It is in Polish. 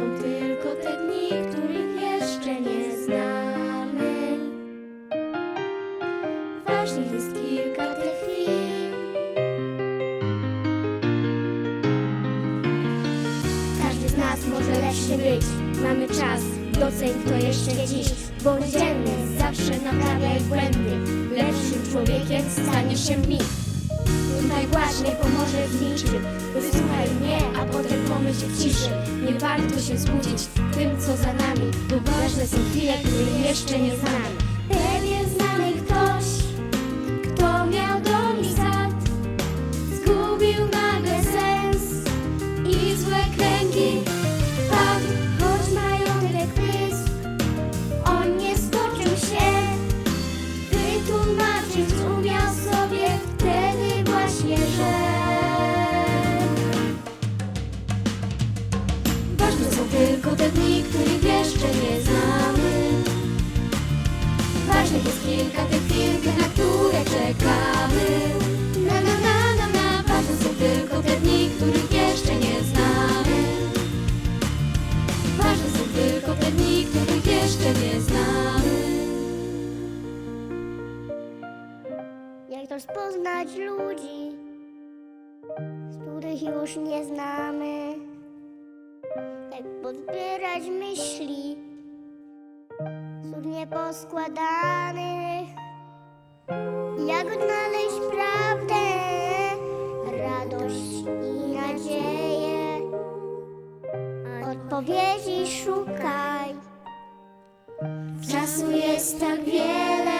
są tylko te dni, których jeszcze nie znamy. Ważnych jest kilka tych chwil. Każdy z nas może lepszy być. Mamy czas, doceń to jeszcze dziś. Bądź dzienny, zawsze naprawiaj błędy. Lepszym człowiekiem staniesz się mi. Tutaj właśnie pomoże w niczym. Wysłuchaj mnie, a potem pomyśl w ciszy. Nie warto się złudzić tym, co za nami, bo ważne są chwile, których jeszcze nie znamy. Rozpoznać ludzi, z których już nie znamy? Jak podbierać myśli, znów nieposkładanych? Jak odnaleźć prawdę, radość i nadzieję? Odpowiedzi szukaj. Czasu jest tak wiele.